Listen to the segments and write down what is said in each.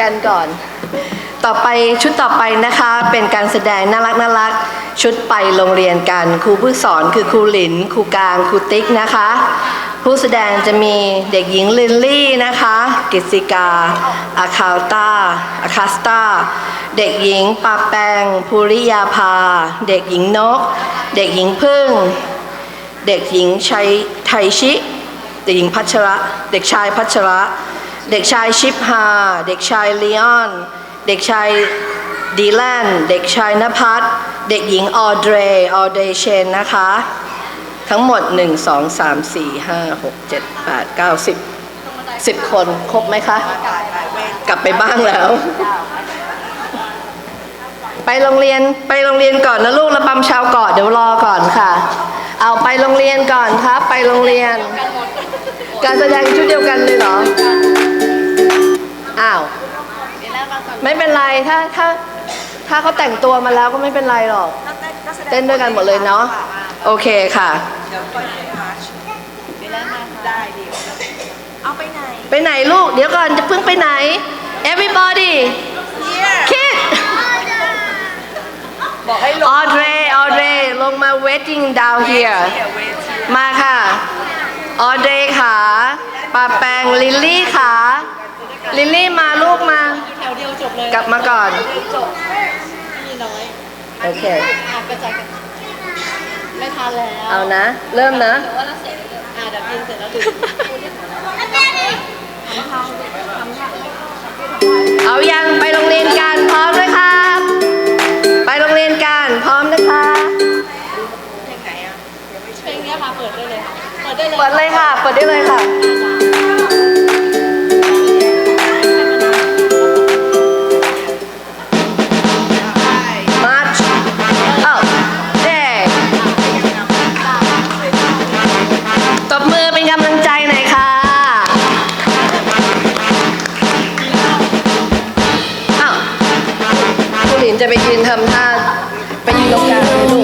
กันก่อน ต่อไปชุดต่อไปนะคะเป็นการแสดงน่ารักน่ารักชุดไปโรงเรียนกัน ครูผู้สอนคือครูหลินครูกลางครูติ๊กนะคะ ผู้แสดงจะมีเด็กหญิงลินลี่นะคะกิติกาอาคาตาอาคาสตาเด็กหญิงปาแปงภูริยาภา เด็กหญิงนก เด็กหญิงพึ่ง เด็กหญิงชัยไทชิ เด็กหญิงพัชระ เด็กชายพัชระ เด็กชายชิปฮา เด็กชายลีออน เด็กชายดีแลน เด็กชายนภัสเด็กหญิงออเดรออเดเชนนะคะ ทั้งหมด 1 2 3 4 5 6 7 8 9 10 10 คนครบไหมคะ กลับไปบ้างแล้ว ไปโรงเรียนไปโรงเรียนก่อนนะลูกระบำชาวเกาะเดี๋ยวรอก่อนค่ะ เอาไปโรงเรียนก่อนครับ ไปโรงเรียน การแสดงชุดเดียวกันเลยเหรอ อ้าว ไม่เป็นไร ถ้าถ้าถ้าเขาแต่งตัวมาแล้วก็ไม่เป็นไรหรอก เต้นด้วยกันหมดเลยเนาะ โอเคค่ะได้ดิเอาไปไหน ไปไหนลูก เดี๋ยวก่อนจะเพิ่งไปไหน everybody kid บอกให้ลง Audrey Audrey ลงมา waiting down here เวทีมาค่ะออเดย์ขาปาแปงลิลลี่ขา ลิลลี่มาลูกมา แถวเดียวจบเลยกลับมาก่อน จบมีน้อยโอเค อะกระจายกันไม่ทันแล้วเอานะ เริ่มนะแต่ว่าเราเสร็จแล้วอะเดี๋ยวกินเสร็จแล้วดูทำท่าทำท่าเอายังไปโรงเรียนกันพร้อมนะครับ ไปโรงเรียนกันพร้อมนะคะ เพลงเนี้ยค่ะเปิดได้เลยค่ะเปิดได้เลย เปิดเลยค่ะ เปิดได้เลยค่ะ สินจะไปยืนทำท่าไปยืนตรงกลางเลยลูก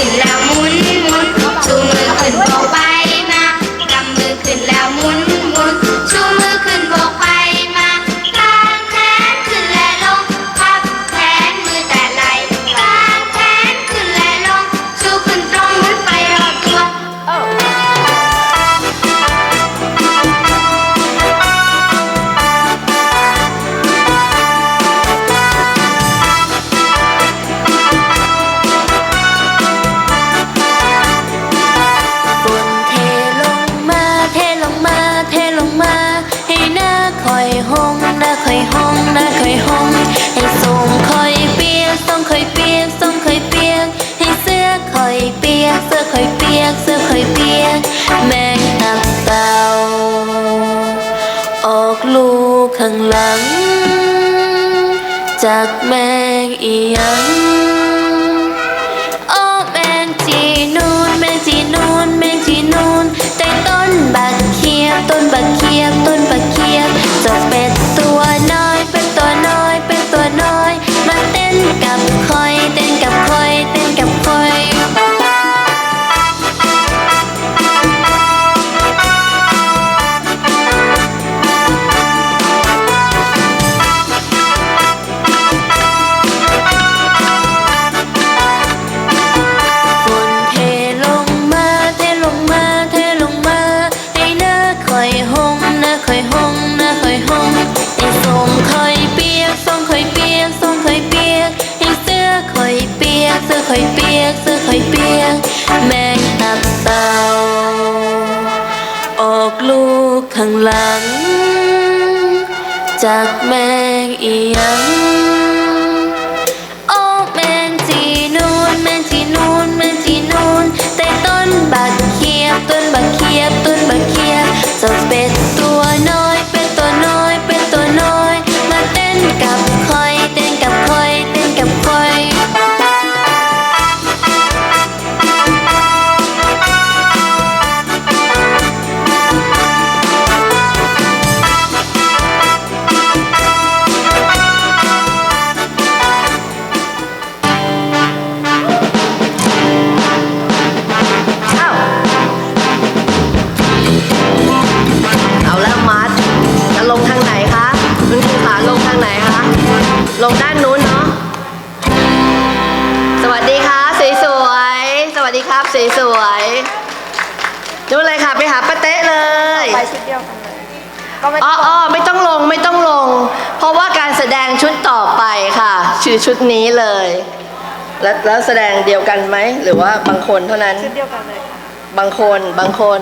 ำมือขึ้นแล้ว อยห้องหน้าคอยห้องหน้าคอยห้องให้ส่งคอยเปียกส่งคอยเปียกส่งคอยเปียกให้เสื้อคอยเปียกเสื้อคอยเปียกเสื้อคอยเปียกแมงตับเต่าออกลูกข้างหลัง จากแมงอีหยัง ค่อยเปียกเสื้อค่อยเปียก แมงตับเต่าออกลูกข้างหลัง จากแมงอียัง ก็ไม่อ๋อไม่ต้องลงไม่ต้องลง เพราะว่าการแสดงชุดต่อไปค่ะ ชื่อชุดนี้เลย แล้วแล้วแสดงเดียวกันไหม หรือว่าบางคนเท่านั้น ชุดเดียวกันเลยค่ะบางคนบางคน